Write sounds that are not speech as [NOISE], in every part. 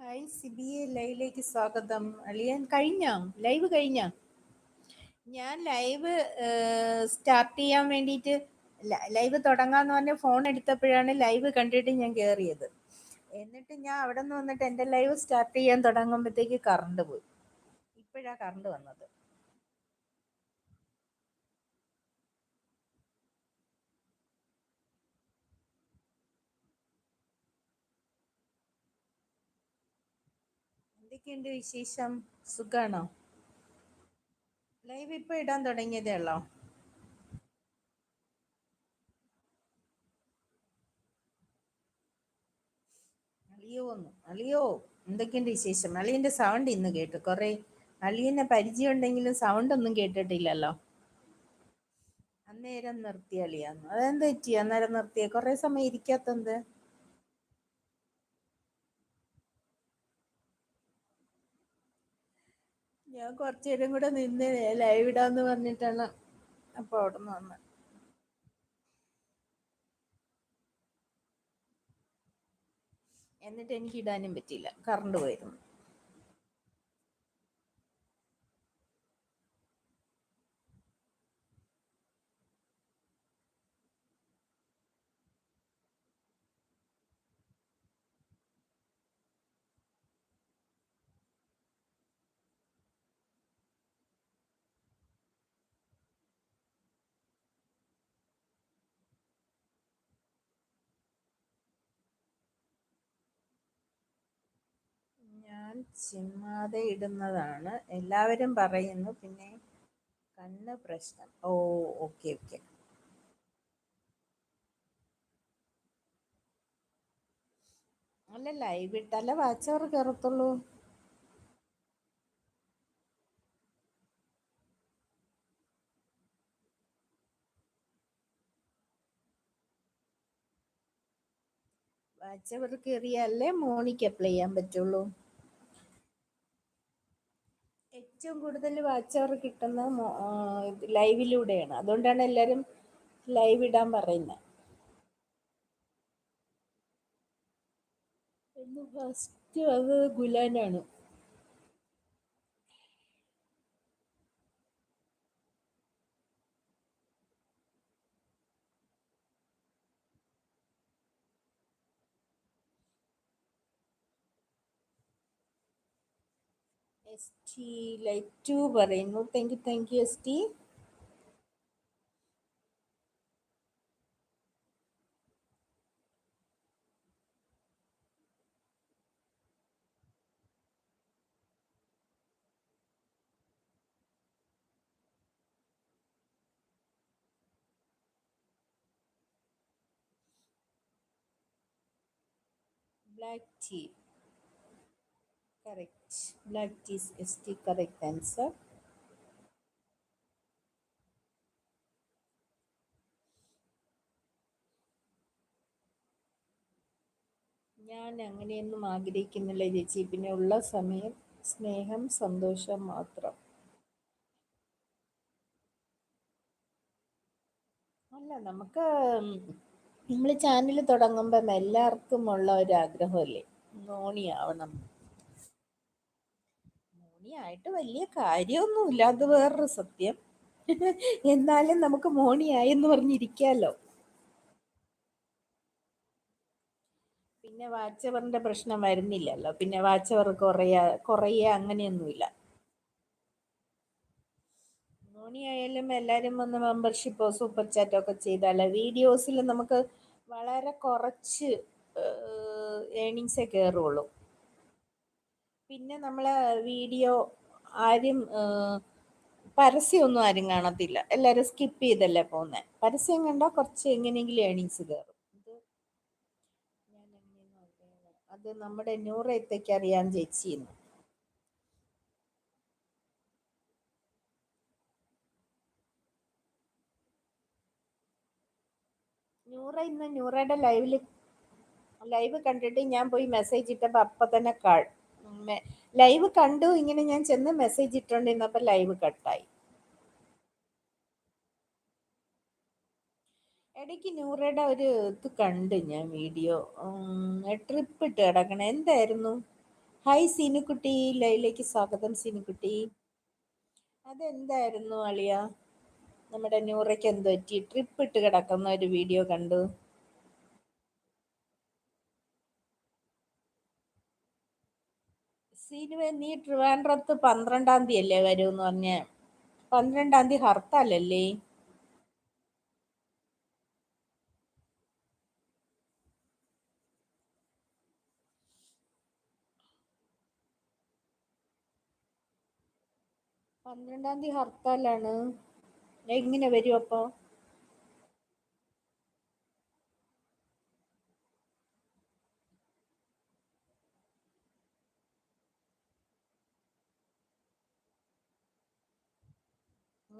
Hi സിബിയെ ലൈവിലേക്ക് സ്വാഗതം. അളിയൻ കഴിഞ്ഞോ? ലൈവ് കഴിഞ്ഞോ? ഞാൻ ലൈവ് സ്റ്റാർട്ട് ചെയ്യാൻ വേണ്ടിയിട്ട് ലൈവ് തുടങ്ങാന്ന് പറഞ്ഞ ഫോൺ എടുത്തപ്പോഴാണ് ലൈവ് കണ്ടിട്ട് ഞാൻ കയറിയത് എന്നിട്ട് ഞാൻ അവിടെ നിന്ന് വന്നിട്ട് എന്റെ ലൈവ് സ്റ്റാർട്ട് ചെയ്യാൻ തുടങ്ങുമ്പോഴത്തേക്ക് കറണ്ട് പോയി. ഇപ്പോഴാണ് കറണ്ട് വന്നത്. എന്തൊക്കെയുണ്ട് വിശേഷം? സുഖാണോ? ലൈവ് ഇപ്പൊ ഇടാൻ തുടങ്ങിയതേ ഉള്ളോ? അളിയോ ഒന്ന് അളിയോ എന്തൊക്കെയുണ്ട് വിശേഷം? അളിയന്റെ സൗണ്ട് ഇന്ന് കേട്ടു. കുറെ അളിയനെ പരിചയം ഉണ്ടെങ്കിലും സൗണ്ട് ഒന്നും കേട്ടിട്ടില്ലല്ലോ. അന്നേരം നിർത്തി അളിയാന്ന്. അതെന്ത് പറ്റി? അന്നേരം നിർത്തിയ? കുറെ സമയം ഇരിക്കാത്തത് ഞാൻ കുറച്ചു നേരം കൂടെ നിന്ന് ലൈവ് ഇടാന്ന് പറഞ്ഞിട്ടാണ് അപ്പൊ അവിടെ നിന്ന് വന്നത് എന്നിട്ട് എനിക്ക് ഇടാനും പറ്റിയില്ല. കറണ്ട് പോയിരുന്നു ഞാൻ ചിമ്മാതെ ഇടുന്നതാണ്. എല്ലാവരും പറയുന്നു പിന്നെ കണ്ണ് പ്രശ്നം. ഓ ഓക്കെ ഓക്കെ. അല്ല ലൈവ് ഇട്ടല്ല വാച്ചവർ കയറത്തുള്ളൂ വാച്ചവർ കയറിയാലേ മോണിക്ക് അപ്ലൈ ചെയ്യാൻ പറ്റുള്ളൂ. ഏറ്റവും കൂടുതൽ വാച്ച് അവർ കിട്ടുന്ന ലൈവിലൂടെയാണ്. അതുകൊണ്ടാണ് എല്ലാവരും ലൈവ് ഇടാൻ പറയുന്നത് ഫസ്റ്റ് അത് ഗുലാനാണ്. എസ് ടി ലൈറ്റ് ടു പറയുന്നു thank you thank you S T black tea correct black is the correct answer. ഞാൻ അങ്ങനെയൊന്നും ആഗ്രഹിക്കുന്നില്ല ചേച്ചി. പിന്നെ ഉള്ള സമയം സ്നേഹം സന്തോഷം മാത്രം. അല്ല നമുക്ക് നമ്മൾ ചാനൽ തുടങ്ങുമ്പം എല്ലാവർക്കും ഉള്ള ഒരു ആഗ്രഹമല്ലേ നോണിയാവണം മോണിയായിട്ട് വലിയ കാര്യമൊന്നുമില്ല. അത് വേറൊരു സത്യം. [LAUGHS] എന്നാലും നമുക്ക് മോണിയായി എന്ന് പറഞ്ഞിരിക്കാലോ. പിന്നെ വാച്ചവറിന്റെ പ്രശ്നം വരുന്നില്ലല്ലോ. പിന്നെ വാച്ചവർ കുറയ കുറയ അങ്ങനെയൊന്നുമില്ല. മോണിയായാലും എല്ലാവരും വന്ന് മെമ്പർഷിപ്പോ സൂപ്പർ ചാറ്റോ ഒക്കെ ചെയ്താൽ വീഡിയോസിൽ നമുക്ക് വളരെ കുറച്ച് ഏണിങ്സേ കയറുള്ളൂ പിന്നെ നമ്മളെ വീഡിയോ ആരും പരസ്യമൊന്നും ആരും കാണത്തില്ല. എല്ലാവരും സ്കിപ്പ് ചെയ്തല്ലേ പോകുന്നത് പരസ്യം കണ്ടാൽ കുറച്ച് എങ്ങനെയെങ്കിലും ഏണിങ്സ് കയറും അത് നമ്മുടെ നൂറേത്തേക്ക് അറിയാൻ ചേച്ചിന്ന് നൂറ ഇന്ന് നൂറയുടെ ലൈവിൽ ലൈവ് കണ്ടിട്ട് ഞാൻ പോയി മെസ്സേജ് ഇട്ടപ്പോൾ അപ്പം തന്നെ ലൈവ് കണ്ടു ഇങ്ങനെ ഞാൻ ചെന്ന് മെസ്സേജ് ഇട്ടുകൊണ്ടിരുന്നപ്പോൾ ലൈവ് കട്ടായി ഇടയ്ക്ക് നൂറയുടെ ഒരു ഇത് കണ്ട് ഞാൻ വീഡിയോ ട്രിപ്പ് ഇട്ട് കിടക്കണം. എന്തായിരുന്നു? ഹായ് സീനുക്കുട്ടി ലൈലേക്ക് സ്വാഗതം സീനുക്കുട്ടി. അതെന്തായിരുന്നു അളിയ? നമ്മുടെ ന്യൂറയ്ക്ക് എന്ത് പറ്റി? ട്രിപ്പ് ഇട്ട് കിടക്കുന്ന ഒരു വീഡിയോ കണ്ടു. നീ ട്രിവാൻഡ്രത്ത് പന്ത്രണ്ടാം തീയതി അല്ലേ വരുമെന്ന് പറഞ്ഞ. പന്ത്രണ്ടാം തീയതി ഹർത്താലല്ലേ? പന്ത്രണ്ടാം തീയതി ഹർത്താലാണ്. എങ്ങനെ വരും അപ്പോ?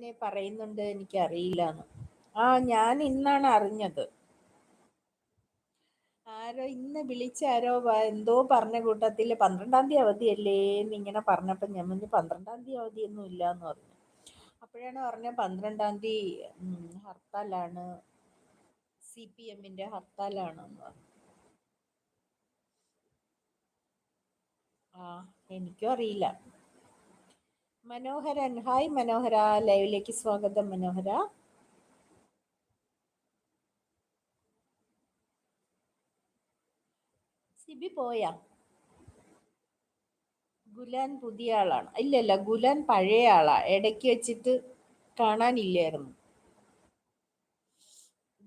അങ്ങനെ പറയുന്നുണ്ട് എനിക്ക് അറിയില്ലാന്ന് ആ ഞാൻ ഇന്നാണ് അറിഞ്ഞത്. ആരോ ഇന്ന് വിളിച്ച ആരോ എന്തോ പറഞ്ഞ കൂട്ടത്തിൽ പന്ത്രണ്ടാം തീയതി അവധിയല്ലേ എന്ന് ഇങ്ങനെ പറഞ്ഞപ്പോ ഞാൻ പറഞ്ഞു പന്ത്രണ്ടാം തീയതി അവധിയൊന്നും ഇല്ല എന്ന് പറഞ്ഞു. അപ്പോഴാണ് പറഞ്ഞ പന്ത്രണ്ടാം തീയതി ഹർത്താലാണ് സി പി എമ്മിന്റെ ഹർത്താലാണ് എന്ന് പറഞ്ഞു. ആ എനിക്കും അറിയില്ല. മനോഹരൻ. ഹായ് മനോഹര. ലൈവിലേക്ക് സ്വാഗതം മനോഹര. സിബി പോയാ? ഗുലാൻ പുതിയ ആളാണ്. ഇല്ലല്ല ഗുലാൻ പഴയ ആളാ. ഇടയ്ക്ക് വെച്ചിട്ട് കാണാനില്ലായിരുന്നു.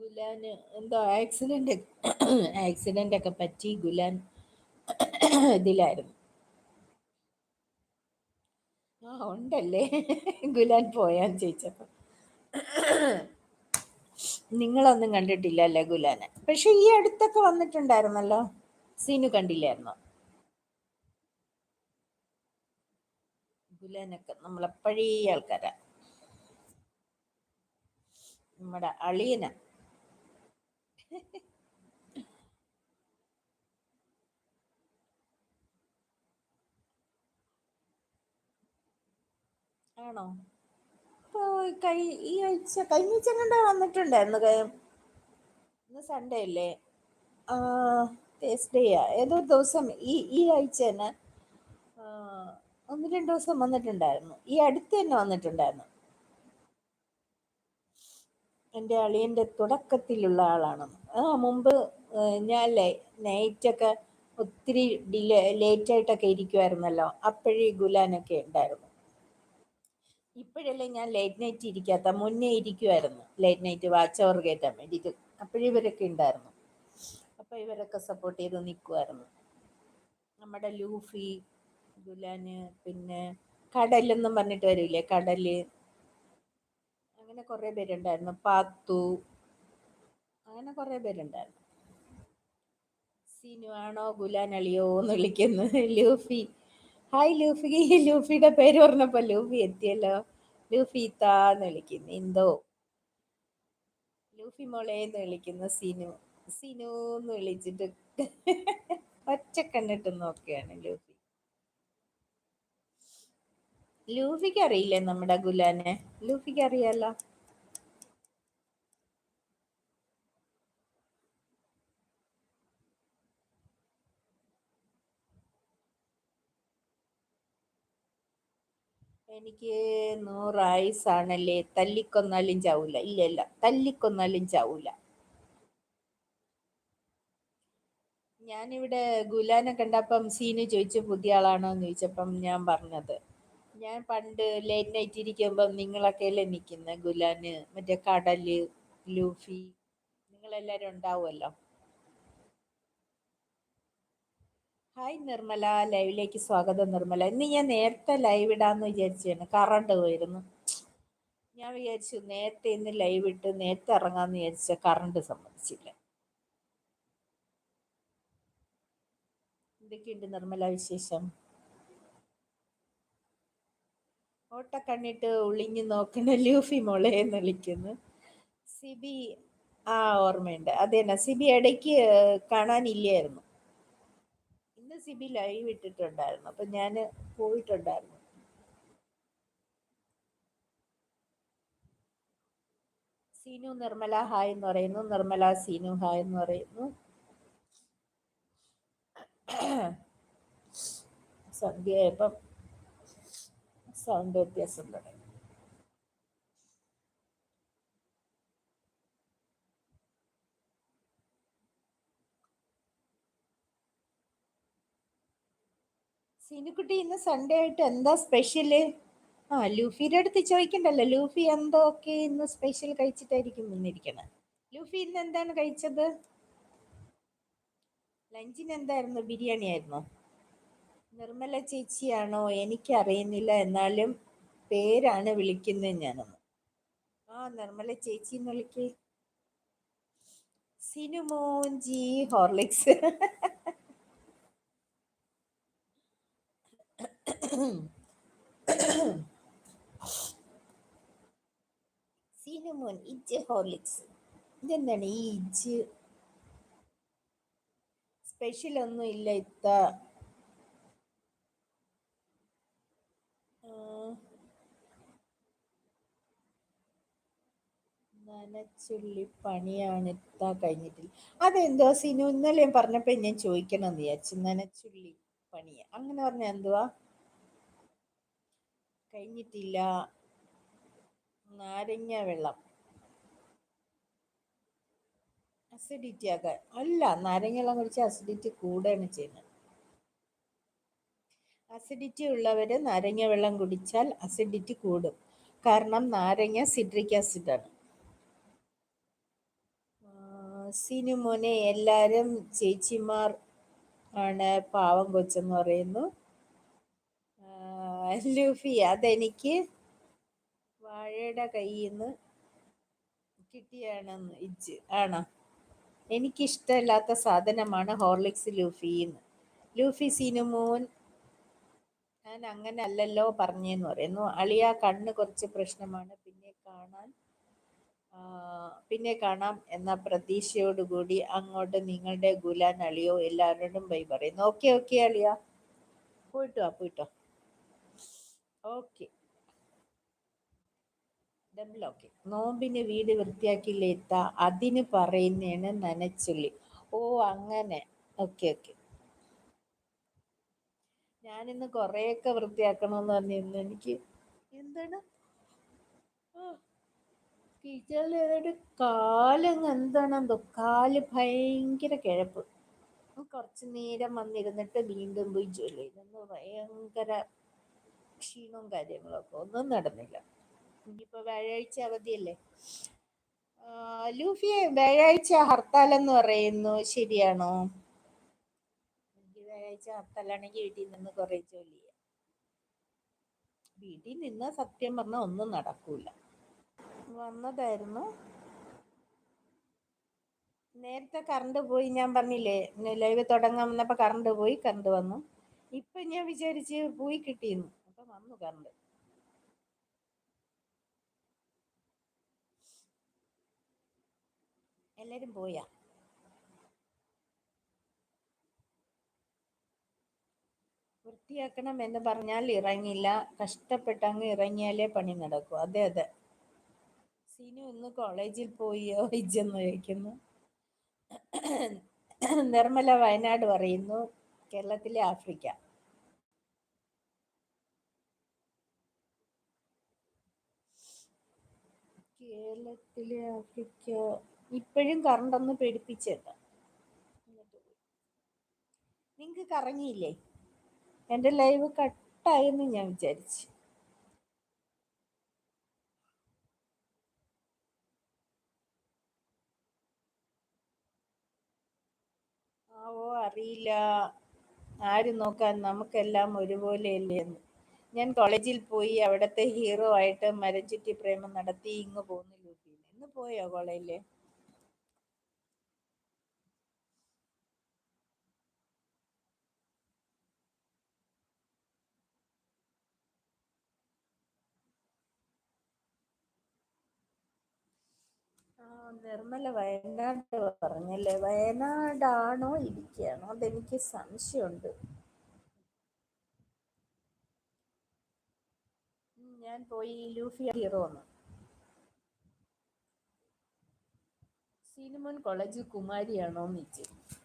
ഗുലാന് എന്തോ ആക്സിഡന്റ് ആക്സിഡന്റ് ഒക്കെ പറ്റി ഗുലാൻ ഇതിലായിരുന്നു. ആ ഉണ്ടല്ലേ. ഗുലാൻ പോയാൻ ചോദിച്ചപ്പോൾ നിങ്ങളൊന്നും കണ്ടിട്ടില്ല അല്ലേ ഗുലാനെ? പക്ഷെ ഈ അടുത്തൊക്കെ വന്നിട്ടുണ്ടായിരുന്നല്ലോ. സീനു കണ്ടില്ലായിരുന്നോ? ഗുലാനൊക്കെ നമ്മളെ പഴയ ആൾക്കാരാ. നമ്മുടെ അളിയന. ആണോ? ഇപ്പൊ കൈ ഈ ആഴ്ച കഴിഞ്ഞ ആഴ്ച കണ്ട വന്നിട്ടുണ്ടായിരുന്നു ഇന്ന് സൺഡേ അല്ലേ? തേസ്ഡേയാ ഏതോ ദിവസം ഈ ഈ ആഴ്ച തന്നെ ഒന്ന് രണ്ട് ദിവസം വന്നിട്ടുണ്ടായിരുന്നു. ഈ അടുത്ത് തന്നെ വന്നിട്ടുണ്ടായിരുന്നു. എന്റെ അളിയന്റെ തുടക്കത്തിലുള്ള ആളാണ്. ആ മുമ്പ് ഞാൻ നൈറ്റൊക്കെ ഒത്തിരി ഡിലേ ലേറ്റായിട്ടൊക്കെ ഇരിക്കുമായിരുന്നല്ലോ അപ്പോഴേ ഗുലാനൊക്കെ ഉണ്ടായിരുന്നു. ഇപ്പോഴല്ലേ ഞാൻ ലേറ്റ് നൈറ്റ് ഇരിക്കാത്ത മുന്നേ ഇരിക്കുമായിരുന്നു ലേറ്റ് നൈറ്റ് വാച്ച് അവർ കയറ്റാൻ വേണ്ടിയിട്ട്. അപ്പോഴും ഇവരൊക്കെ ഉണ്ടായിരുന്നു. അപ്പോൾ ഇവരൊക്കെ സപ്പോർട്ട് ചെയ്ത് നിൽക്കുമായിരുന്നു നമ്മുടെ ലൂഫി ഗുലാന് പിന്നെ കടലെന്നും പറഞ്ഞിട്ട് വരില്ലേ? കടൽ. അങ്ങനെ കുറേ പേരുണ്ടായിരുന്നു. പാത്തു. അങ്ങനെ കുറേ പേരുണ്ടായിരുന്നു. സിനു ആണോ ഗുലാൻ അളിയോ എന്ന് വിളിക്കുന്നത് ലൂഫി. Hi Luffy. [LAUGHS] ലൂഫിയുടെ പേര് പറഞ്ഞപ്പോ ലൂഫി എത്തിയല്ലോ. ലൂഫി താന്ന് വിളിക്കുന്നു. എന്തോ? ലൂഫി മോളെ എന്ന് വിളിക്കുന്ന. സിനു. സിനു എന്ന് വിളിച്ചിട്ട് [LAUGHS] ഒറ്റ കണ്ടിട്ട് നോക്കുകയാണ് ലൂഫി. ലൂഫിക്ക് അറിയില്ലേ നമ്മുടെ ഗുലാനെ? ലൂഫിക്ക് അറിയാലോ? എനിക്ക് നൂറ് തല്ലിക്കൊന്നാലും ചാവൂല. ഇല്ല ഇല്ല. തല്ലിക്കൊന്നാലും ചാവൂല. ഞാനിവിടെ ഗുലാനെ കണ്ടപ്പം സീന് ചോദിച്ചു പുതിയ ആളാണോ എന്ന് ചോദിച്ചപ്പം ഞാൻ പറഞ്ഞത്. ഞാൻ പണ്ട് ലേറ്റ് നൈറ്റ് ഇരിക്കുമ്പം നിങ്ങളൊക്കെ അല്ലേ നിൽക്കുന്നത് ഗുലാന്? മറ്റേ കടൽ ലൂഫി നിങ്ങളെല്ലാവരും ഉണ്ടാവുമല്ലോ? ഹായ് നിർമ്മല ലൈവിലേക്ക് സ്വാഗതം നിർമ്മല ഇന്ന് ഞാൻ നേരത്തെ ലൈവ് ഇടാന്ന് വിചാരിച്ചാണ് കറണ്ട് പോയിരുന്നു. ഞാൻ വിചാരിച്ചു നേരത്തെ ഇന്ന് ലൈവ് ഇട്ട് നേരത്തെ ഇറങ്ങാന്ന് വിചാരിച്ച കറണ്ട് സമ്മതിച്ചില്ല എന്തൊക്കെയുണ്ട് നിർമ്മല വിശേഷം? ഓട്ട കണ്ണിട്ട് ഒളിഞ്ഞു നോക്കണ ലൂഫി മോളെ എന്ന് വിളിക്കുന്നു. സിബി ആ ഓർമ്മയുണ്ട്. അതെന്നെ സിബി ഇടയ്ക്ക് കാണാനില്ലായിരുന്നു. സിബി ലൈവ് ഇട്ടിട്ടുണ്ടായിരുന്നു. അപ്പൊ ഞാൻ പോയിട്ടുണ്ടായിരുന്നു. സീനു നിർമ്മല ഹായ് എന്ന് പറയുന്നു. നിർമ്മല സീനു ഹായ് എന്ന് പറയുന്നു. സന്ധ്യയായപ്പം സൗണ്ട് വ്യത്യാസം തുടങ്ങി. സീനുക്കുട്ടി ഇന്ന് സൺഡേ ആയിട്ട് എന്താ സ്പെഷ്യൽ ആ ലൂഫിയുടെ അടുത്ത് ചോദിക്കണ്ടല്ലോ. ലൂഫി എന്തോ ഒക്കെ ഇന്ന് സ്പെഷ്യൽ കഴിച്ചിട്ടായിരിക്കും വന്നിരിക്കുന്നത് ലൂഫി ഇന്ന് എന്താണ് കഴിച്ചത്? ലഞ്ചിന് എന്തായിരുന്നു? ബിരിയാണി ആയിരുന്നു? നിർമ്മല ചേച്ചിയാണോ? എനിക്കറിയുന്നില്ല. എന്നാലും പേരാണ് വിളിക്കുന്നത് ഞാനൊന്ന്. ആ നിർമ്മല ചേച്ചി എന്ന് വിളിക്കേ. സിനുമോൻജി ഹോർലിക്സ്. സിനുമോൻ ഇജ് ഹോർലിക്സ് ഇതെന്താണ് ഈ ഇജ് സ്പെഷ്യൽ ഒന്നും ഇല്ല ഇത്ത. നനച്ചുള്ളി പണിയാണ് ഇത്ത കഴിഞ്ഞിട്ടില്ല. അതെന്തോ സിനു ഇന്നലെ ഞാൻ പറഞ്ഞപ്പോ ഞാൻ ചോദിക്കണം എന്ന് വിചാരിച്ചു. നനച്ചുള്ളി പണിയ. അങ്ങനെ പറഞ്ഞ എന്തുവാ? കഴിഞ്ഞിട്ടില്ല. നാരങ്ങ വെള്ളം. അസിഡിറ്റി ആക്കാൻ. അല്ല നാരങ്ങ വെള്ളം കുടിച്ച് അസിഡിറ്റി കൂടുകയാണ് ചെയ്യുന്നത്. അസിഡിറ്റി ഉള്ളവർ നാരങ്ങ വെള്ളം കുടിച്ചാൽ അസിഡിറ്റി കൂടും. കാരണം നാരങ്ങ സിട്രിക് ആസിഡാണ് സിനുമോനെ എല്ലാവരും ചേച്ചിമാർ ആണ് പാവം കൊച്ചെന്ന് പറയുന്നു. ലൂഫി അതെനിക്ക് വാഴയുടെ കയ്യിൽ നിന്ന് കിട്ടിയാണെന്ന് ഇജ്ജ്. ആണോ? എനിക്കിഷ്ടമില്ലാത്ത സാധനമാണ് ഹോർലിക്സ് ലൂഫിന്ന്. ലൂഫി സിനുമോൻ ഞാൻ അങ്ങനെ അല്ലല്ലോ പറഞ്ഞെന്ന് പറയുന്നു. അളിയ കണ്ണ് കുറച്ച് പ്രശ്നമാണ്. പിന്നെ കാണാൻ പിന്നെ കാണാം എന്ന പ്രതീക്ഷയോടുകൂടി അങ്ങോട്ട് നിങ്ങളുടെ ഗുലാൻ അളിയോ എല്ലാവരോടും ബൈ പറയുന്നു. ഓക്കെ ഓക്കെ അളിയ. പോയിട്ടോ പോയിട്ടോ. ഓക്കെ ഡബിൾ ഓക്കെ നോമ്പിന് വീട് വൃത്തിയാക്കിയില്ല എത്ത അതിന് പറയുന്നതാണ് നനച്ചുള്ളി ഓ അങ്ങനെ. ഓക്കെ ഓക്കെ ഞാനിന്ന് കുറെയൊക്കെ വൃത്തിയാക്കണമെന്ന് പറഞ്ഞിരുന്നു. എനിക്ക് എന്താണ്? കിച്ചണിൽ ഏതാണ്ട് കാലങ്ങ് എന്താണെന്തോ കാൽ ഭയങ്കര കിഴപ്പ്. കുറച്ച് നേരം വന്നിരുന്നിട്ട് വീണ്ടും പോയി ജോലി ചെയ്തു. ഭയങ്കര ക്ഷീണവും കാര്യങ്ങളൊക്കെ ഒന്നും നടന്നില്ല. ഇനിയിപ്പോ വ്യാഴാഴ്ച അവധിയല്ലേ? ലൂഫിയെ വ്യാഴാഴ്ച ഹർത്താൽ എന്ന് പറയുന്നു. ശരിയാണോ? എനിക്ക് വ്യാഴാഴ്ച ഹർത്താലാണെങ്കിൽ വീട്ടിൽ നിന്ന് കുറെ ജോലി ചെയ്യാം. വീട്ടിൽ നിന്ന് സത്യം പറഞ്ഞാൽ ഒന്നും നടക്കൂല. വന്നതായിരുന്നു. നേരത്തെ കറണ്ട് പോയി ഞാൻ പറഞ്ഞില്ലേ ലൈവ് തുടങ്ങാൻ വന്നപ്പോ കറണ്ട് പോയി കറണ്ട് വന്നു. ഇപ്പൊ ഞാൻ വിചാരിച്ച് പോയി കിട്ടിയിരുന്നു. വന്നു കറണ്ട് എല്ലാരും പോയാ? വൃത്തിയാക്കണം എന്ന് പറഞ്ഞാൽ ഇറങ്ങില്ല. കഷ്ടപ്പെട്ടങ്ങ് ഇറങ്ങിയാലേ പണി നടക്കൂ. അതെ അതെ. സീനു ഇന്ന് കോളേജിൽ പോയോ? ഇജെന്ന് ചോദിക്കുന്നു. നിർമ്മല വയനാട് പറയുന്നു കേരളത്തിലെ ആഫ്രിക്ക. കേരളത്തിലെ ആഫ്രിക്ക ഇപ്പോഴും കറണ്ട് ഒന്ന് പേടിപ്പിച്ചേട്ട നിങ്ങൾക്ക് കറങ്ങിയില്ലേ? എന്റെ ലൈവ് കട്ടായെന്ന് ഞാൻ വിചാരിച്ചു. ആവോ അറിയില്ല. ആര് നോക്കാൻ? നമുക്കെല്ലാം ഒരുപോലെയല്ലേ എന്ന്. ഞാൻ കോളേജിൽ പോയി അവിടുത്തെ ഹീറോ ആയിട്ട് മരം ചുറ്റി പ്രേമം നടത്തി ഇങ്ങ് പോന്നു ലൂപ്പിന്ന് ഇന്ന് പോയോ കോളേജിൽ? നിർമ്മല വയനാട് പറഞ്ഞല്ലേ? വയനാടാണോ ഇടുക്കിയാണോ അതെനിക്ക് സംശയമുണ്ട്. ഞാൻ പോയി ലൂഫി ഹീറോ ഒന്ന് സിനിമൻ കോളേജിൽ കുമാരിയാണോ എന്ന് ചോദിച്ചു.